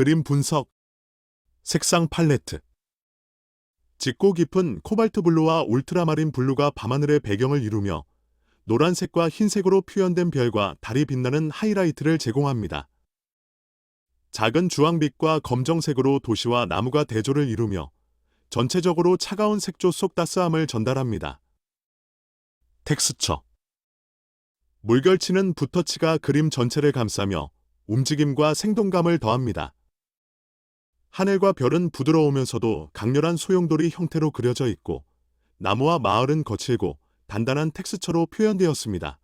그림 분석, 색상 팔레트. 짙고 깊은 코발트 블루와 울트라마린 블루가 밤하늘의 배경을 이루며 노란색과 흰색으로 표현된 별과 달이 빛나는 하이라이트를 제공합니다. 작은 주황빛과 검정색으로 도시와 나무가 대조를 이루며 전체적으로 차가운 색조 속 따스함을 전달합니다. 텍스처 물결치는 붓터치가 그림 전체를 감싸며 움직임과 생동감을 더합니다. 하늘과 별은 부드러우면서도 강렬한 소용돌이 형태로 그려져 있고 나무와 마을은 거칠고 단단한 텍스처로 표현되었습니다.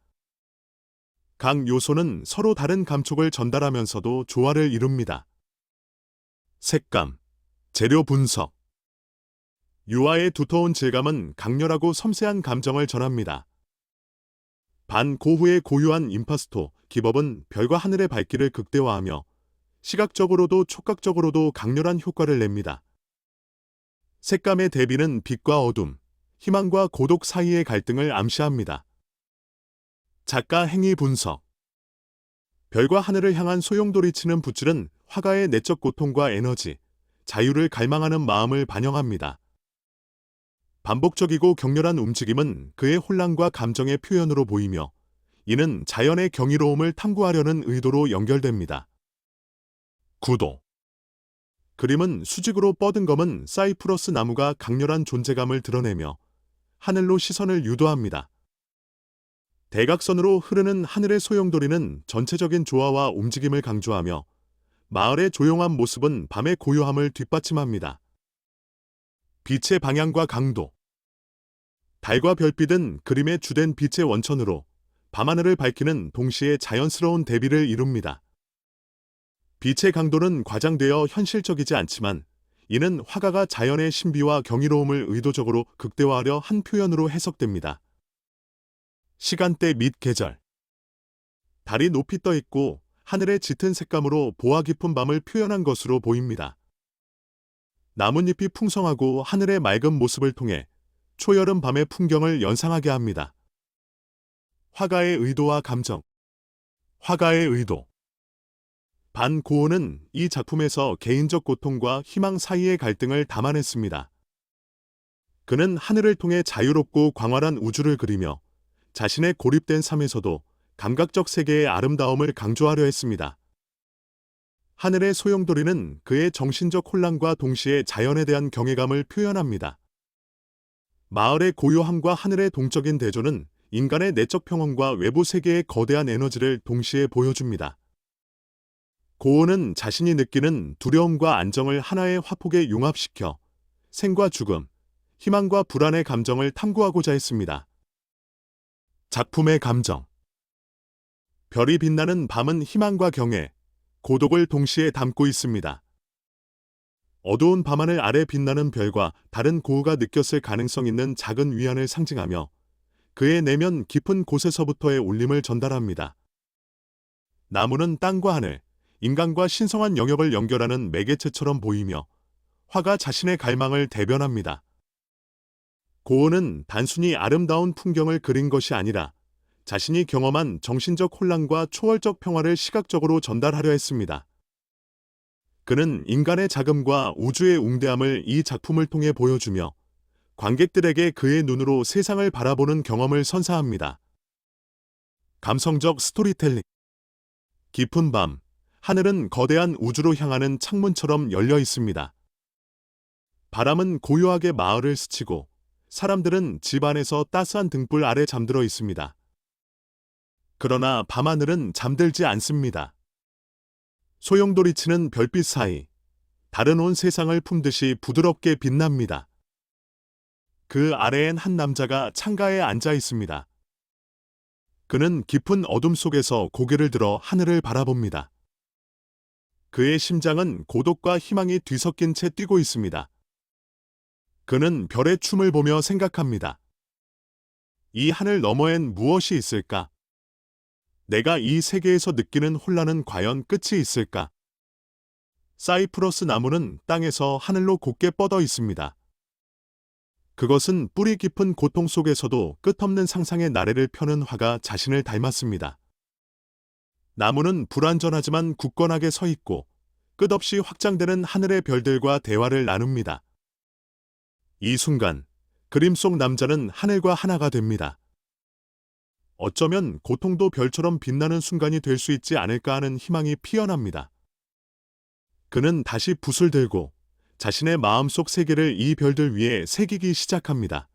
각 요소는 서로 다른 감촉을 전달하면서도 조화를 이룹니다. 색감, 재료 분석 유화의 두터운 질감은 강렬하고 섬세한 감정을 전합니다. 반 고흐의 고유한 임파스토, 기법은 별과 하늘의 밝기를 극대화하며 시각적으로도 촉각적으로도 강렬한 효과를 냅니다. 색감의 대비는 빛과 어둠, 희망과 고독 사이의 갈등을 암시합니다. 작가 행위 분석 별과 하늘을 향한 소용돌이치는 붓줄은 화가의 내적 고통과 에너지, 자유를 갈망하는 마음을 반영합니다. 반복적이고 격렬한 움직임은 그의 혼란과 감정의 표현으로 보이며 이는 자연의 경이로움을 탐구하려는 의도로 연결됩니다. 구도 그림은 수직으로 뻗은 검은 사이프러스 나무가 강렬한 존재감을 드러내며 하늘로 시선을 유도합니다. 대각선으로 흐르는 하늘의 소용돌이는 전체적인 조화와 움직임을 강조하며 마을의 조용한 모습은 밤의 고요함을 뒷받침합니다. 빛의 방향과 강도 달과 별빛은 그림의 주된 빛의 원천으로 밤하늘을 밝히는 동시에 자연스러운 대비를 이룹니다. 빛의 강도는 과장되어 현실적이지 않지만 이는 화가가 자연의 신비와 경이로움을 의도적으로 극대화하려 한 표현으로 해석됩니다. 시간대 및 계절 달이 높이 떠 있고 하늘의 짙은 색감으로 보화 깊은 밤을 표현한 것으로 보입니다. 나뭇잎이 풍성하고 하늘의 맑은 모습을 통해 초여름 밤의 풍경을 연상하게 합니다. 화가의 의도와 감정 화가의 의도 반 고은은 이 작품에서 개인적 고통과 희망 사이의 갈등을 담아냈습니다. 그는 하늘을 통해 자유롭고 광활한 우주를 그리며 자신의 고립된 삶에서도 감각적 세계의 아름다움을 강조하려 했습니다. 하늘의 소용돌이는 그의 정신적 혼란과 동시에 자연에 대한 경외감을 표현합니다. 마을의 고요함과 하늘의 동적인 대조는 인간의 내적 평온과 외부 세계의 거대한 에너지를 동시에 보여줍니다. 고은은 자신이 느끼는 두려움과 안정을 하나의 화폭에 융합시켜 생과 죽음, 희망과 불안의 감정을 탐구하고자 했습니다. 작품의 감정 별이 빛나는 밤은 희망과 경애, 고독을 동시에 담고 있습니다. 어두운 밤하늘 아래 빛나는 별과 다른 고우가 느꼈을 가능성 있는 작은 위안을 상징하며 그의 내면 깊은 곳에서부터의 울림을 전달합니다. 나무는 땅과 하늘, 인간과 신성한 영역을 연결하는 매개체처럼 보이며 화가 자신의 갈망을 대변합니다. 고은은 단순히 아름다운 풍경을 그린 것이 아니라 자신이 경험한 정신적 혼란과 초월적 평화를 시각적으로 전달하려 했습니다. 그는 인간의 자금과 우주의 웅대함을 이 작품을 통해 보여주며 관객들에게 그의 눈으로 세상을 바라보는 경험을 선사합니다. 감성적 스토리텔링 깊은 밤, 하늘은 거대한 우주로 향하는 창문처럼 열려 있습니다. 바람은 고요하게 마을을 스치고 사람들은 집 안에서 따스한 등불 아래 잠들어 있습니다. 그러나 밤하늘은 잠들지 않습니다. 소용돌이치는 별빛 사이 다른 온 세상을 품듯이 부드럽게 빛납니다. 그 아래엔 한 남자가 창가에 앉아 있습니다. 그는 깊은 어둠 속에서 고개를 들어 하늘을 바라봅니다. 그의 심장은 고독과 희망이 뒤섞인 채 뛰고 있습니다. 그는 별의 춤을 보며 생각합니다. 이 하늘 너머엔 무엇이 있을까? 내가 이 세계에서 느끼는 혼란은 과연 끝이 있을까? 사이프러스 나무는 땅에서 하늘로 곧게 뻗어 있습니다. 그것은 뿌리 깊은 고통 속에서도 끝없는 상상의 나래를 펴는 화가 자신을 닮았습니다. 나무는 불완전하지만 굳건하게 서 있고 끝없이 확장되는 하늘의 별들과 대화를 나눕니다. 이 순간 그림 속 남자는 하늘과 하나가 됩니다. 어쩌면 고통도 별처럼 빛나는 순간이 될 수 있지 않을까 하는 희망이 피어납니다. 그는 다시 붓을 들고 자신의 마음속 세계를 이 별들 위에 새기기 시작합니다.